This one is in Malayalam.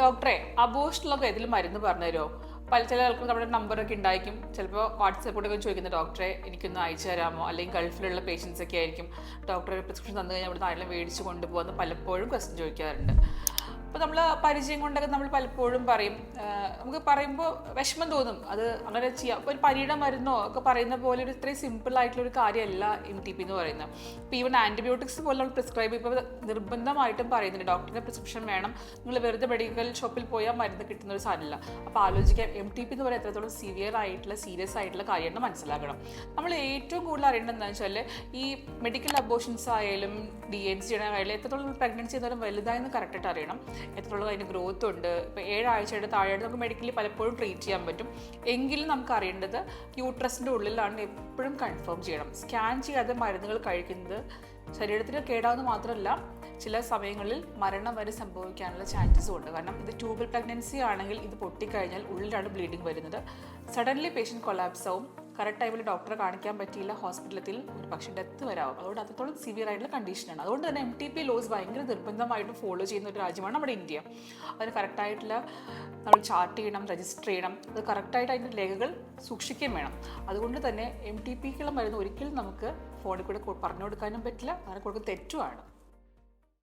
ഡോക്ടറെ അബോഷനിലൊക്കെ ഏതെങ്കിലും മരുന്ന് പറഞ്ഞുതരുമോ? പല ചില ആൾക്കാർ നമ്മുടെ നമ്പറൊക്കെ ഉണ്ടായിരിക്കും. ചിലപ്പോൾ വാട്സാപ്പിലൂടെ ചോദിക്കുന്ന ഡോക്ടറെ എനിക്കൊന്ന് അയച്ചു തരാമോ? അല്ലെങ്കിൽ ഗൾഫിലുള്ള പേഷ്യൻസ് ഒക്കെ ആയിരിക്കും. ഡോക്ടറെ പ്രിസ്ക്രിപ്ഷൻ തന്നു കഴിഞ്ഞാൽ അവിടെ നാട്ടിൽ മേടിച്ച് കൊണ്ടുപോകുന്ന പലപ്പോഴും ക്വസ്റ്റ്യൻ ചോദിക്കാറുണ്ട്. അപ്പോൾ നമ്മൾ പരിചയം കൊണ്ടൊക്കെ നമ്മൾ പലപ്പോഴും പറയും. നമുക്ക് പറയുമ്പോൾ വിഷമം തോന്നും. അത് അങ്ങനെ ചെയ്യാം. ഒരു പനിയുടെ മരുന്നോ ഒക്കെ പറയുന്ന പോലെ ഒരു ഇത്രയും സിമ്പിൾ ആയിട്ടുള്ള ഒരു കാര്യമല്ല എം ടി പി എന്ന് പറയുന്നത്. ഇപ്പോൾ ഈവൻ ആന്റിബയോട്ടിക്സ് പോലെ നമ്മൾ പ്രിസ്ക്രൈബ് ഇപ്പോൾ നിർബന്ധമായിട്ടും പറയുന്നുണ്ട്. ഡോക്ടറിന്റെ പ്രിസ്ക്രിപ്ഷൻ വേണം. നിങ്ങൾ വെറുതെ മെഡിക്കൽ ഷോപ്പിൽ പോയാൽ മരുന്ന് കിട്ടുന്ന ഒരു സാധനമില്ല. അപ്പോൾ ആലോചിക്കാം എം ടി പി എന്ന് പറയുന്നത് എത്രത്തോളം സിവിയർ ആയിട്ടുള്ള സീരിയസ് ആയിട്ടുള്ള കാര്യമാണ് മനസ്സിലാക്കണം. നമ്മൾ ഏറ്റവും കൂടുതൽ അറിയേണ്ടത് എന്താണെന്ന് വെച്ചാൽ ഈ മെഡിക്കൽ അബോഷൻസ് ആയാലും ഡി എൻ സി ആയാലും എത്രത്തോളം പ്രഗ്നൻസി എന്നാലും വലുതായെന്ന് കറക്റ്റായിട്ട് അറിയണം. എത്രത്തോളം അതിന് ഗ്രോത്ത് ഉണ്ട്. ഇപ്പോൾ ഏഴാഴ്ചയുടെ താഴെയായിട്ട് നമുക്ക് മെഡിക്കലി പലപ്പോഴും ട്രീറ്റ് ചെയ്യാൻ പറ്റും. എങ്കിലും നമുക്ക് അറിയേണ്ടത് യൂട്രസിന്റെ ഉള്ളിലാണ് എപ്പോഴും കൺഫേം ചെയ്യണം. സ്കാൻ ചെയ്യാതെ മരുന്നുകൾ കഴിക്കുന്നത് ശരീരത്തിന് കേടാവുന്ന മാത്രമല്ല ചില സമയങ്ങളിൽ മരണം വരെ സംഭവിക്കാനുള്ള ചാൻസസും ഉണ്ട്. കാരണം ഇത് ട്യൂബൽ പ്രഗ്നൻസി ആണെങ്കിൽ ഇത് പൊട്ടിക്കഴിഞ്ഞാൽ ഉള്ളിലാണ് ബ്ലീഡിങ് വരുന്നത്. സഡൻലി പേഷ്യന്റ് കൊളാപ്സ് ആവും. കറക്റ്റ് ടൈമിൽ ഡോക്ടറെ കാണിക്കാൻ പറ്റിയില്ല ഹോസ്പിറ്റലത്തിൽ ഒരു പക്ഷേ ഡെത്ത് വരാവും. അതുകൊണ്ട് അത്രത്തോളം സിവിയർ ആയിട്ടുള്ള കണ്ടീഷനാണ് അതുകൊണ്ട് തന്നെ എം ടി പി ലോസ് ഭയങ്കര നിർബന്ധമായിട്ട് ഫോളോ ചെയ്യുന്ന ഒരു രാജ്യമാണ് നമ്മുടെ ഇന്ത്യ. അതിന് കറക്റ്റായിട്ടുള്ള നമ്മൾ ചാർട്ട് ചെയ്യണം രജിസ്റ്റർ ചെയ്യണം. അത് കറക്റ്റായിട്ട് അതിന്റെ രേഖകൾ സൂക്ഷിക്കുകയും വേണം. അതുകൊണ്ട് തന്നെ എം ടി പിക്കുള്ള മരുന്ന് ഒരിക്കലും നമുക്ക് ഫോണിൽ കൂടെ പറഞ്ഞു കൊടുക്കാനും പറ്റില്ല. അങ്ങനെ കൊടുക്കുന്ന തെറ്റുമാണ്.